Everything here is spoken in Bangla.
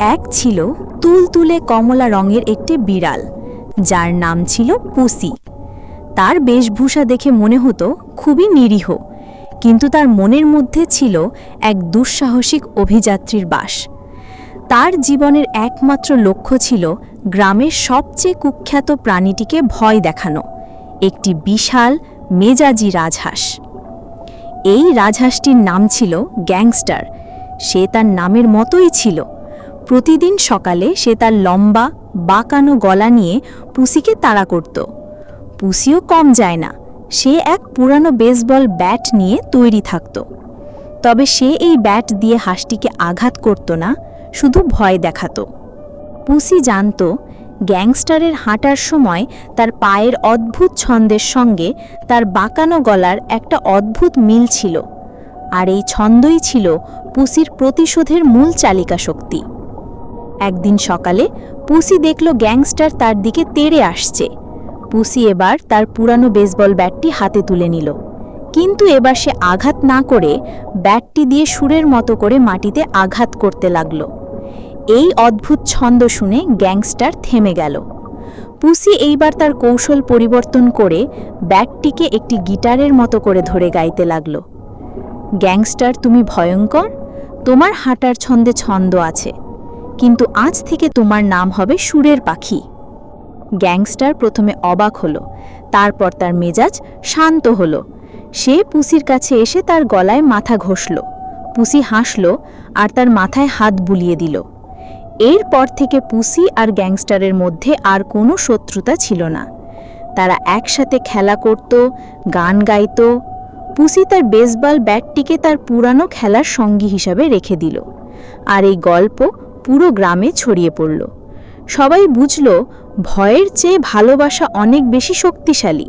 এক ছিল তুলতুলে কমলা রঙের একটি বিড়াল, যার নাম ছিল পুসি। তার বেশভূষা দেখে মনে হতো খুবই নিরীহ, কিন্তু তার মনের মধ্যে ছিল এক দুঃসাহসিক অভিযাত্রীর বাস। তার জীবনের একমাত্র লক্ষ্য ছিল গ্রামের সবচেয়ে কুখ্যাত প্রাণীটিকে ভয় দেখানো, একটি বিশাল মেজাজি রাজহাঁস। এই রাজহাঁসটির নাম ছিল গ্যাংস্টার। সে তার নামের মতোই ছিল। প্রতিদিন সকালে সে তার লম্বা, বাঁকানো গলা নিয়ে পুসিকে তাড়া করত। পুসিও কম যায় না। সে এক পুরানো বেসবল ব্যাট নিয়ে তৈরি থাকত। তবে সে এই ব্যাট দিয়ে হাঁসটিকে আঘাত করত না, শুধু ভয় দেখাতো। পুসি জানত, গ্যাংস্টারের হাঁটার সময় তার পায়ের অদ্ভুত ছন্দের সঙ্গে তার বাঁকানো গলার একটা অদ্ভুত মিল ছিল। আর এই ছন্দই ছিল পুসির প্রতিশোধের মূল চালিকা শক্তি একদিন সকালে পুসি দেখল গ্যাংস্টার তার দিকে তেড়ে আসছে। পুসি এবার তার পুরানো বেসবল ব্যাটটি হাতে তুলে নিল। কিন্তু এবার সে আঘাত না করে ব্যাটটি দিয়ে সুরের মতো করে মাটিতে আঘাত করতে লাগল। এই অদ্ভুত ছন্দ শুনে গ্যাংস্টার থেমে গেল। পুসি এইবার তার কৌশল পরিবর্তন করে ব্যাটটিকে একটি গিটারের মতো করে ধরে গাইতে লাগল। গ্যাংস্টার, তুমি ভয়ঙ্কর? তোমার হাঁটার ছন্দে ছন্দ আছে। কিন্তু আজ থেকে তোমার নাম হবে সুরের পাখি। গ্যাংস্টার প্রথমে অবাক হলো, তারপর তার মেজাজ শান্ত হলো। সে পুসির কাছে এসে তার গলায় মাথা ঘষল। পুসি হাসল আর তার মাথায় হাত বুলিয়ে দিল। এরপর থেকে পুসি আর গ্যাংস্টারের মধ্যে আর কোনো শত্রুতা ছিল না। তারা একসাথে খেলা করত, গান গাইত। পুসি তার বেসবল ব্যাটটিকে তার পুরানো খেলার সঙ্গী হিসাবে রেখে দিল। আর এই গল্প পুরো গ্রামে ছড়িয়ে পড়ল। সবাই বুঝল ভয়ের চেয়ে ভালোবাসা অনেক বেশি শক্তিশালী।